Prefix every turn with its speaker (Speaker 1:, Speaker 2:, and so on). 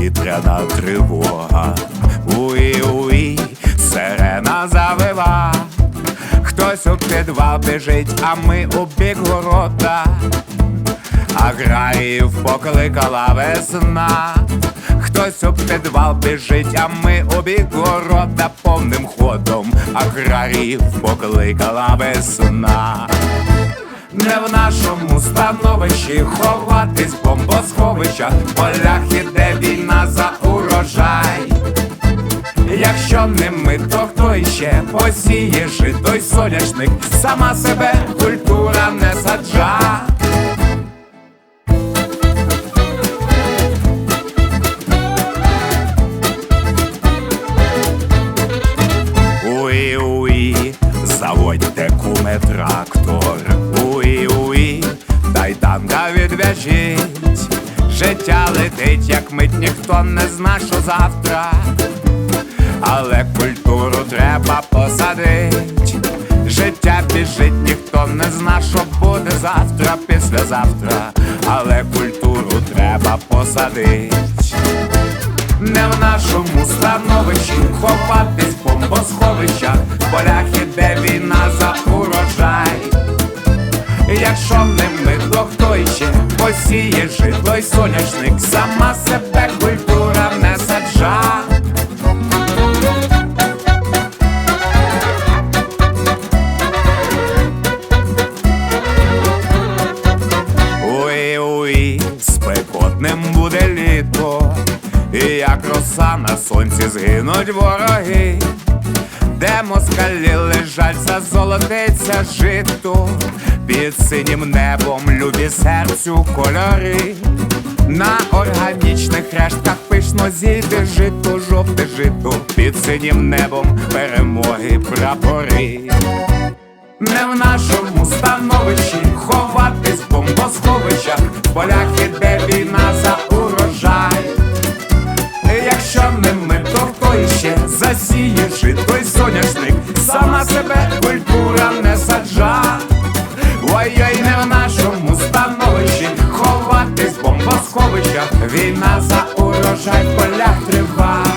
Speaker 1: повітряна тривога. Уї, уї, сирена завива, хтось у підвал біжить, а ми у бік ворота, аграріїв покликала весна. Хтось у підвал біжить, а ми обік ворота повним ходом, аграріїв покликала весна. Не в нашому становищі ховатись бомбосховища, полях і деві за урожай. Якщо не ми, то хто іще посіє жито соняшник, сама себе культура не саджа. Уї, заводьте куме трактор. Уї, уї, дай танка відв'яжіть. Життя летить, як мить, ніхто не зна, що завтра. Але культуру треба посадить. Життя біжить, ніхто не зна, що буде завтра, післязавтра. Але культуру треба посадить. Не в нашому становищі ховатись в в полях іде війна посіє жито й соняшник, сама себе культура не саджа. Уї, уї, спекотним буде літо, і як роса на сонці згинуть вороги, де москалі лежать, зазолотиться жито, під синім небом любі серцю кольори, на органічних рештках пишно зійде жито, жовте жито, під синім небом перемоги прапори. Не в нашому становищі ховатись в бомбосховищах, в полях іде війна за урожай. Якщо не ми, то хто іще засіє жито й сховищах, війна за урожай в полях триває.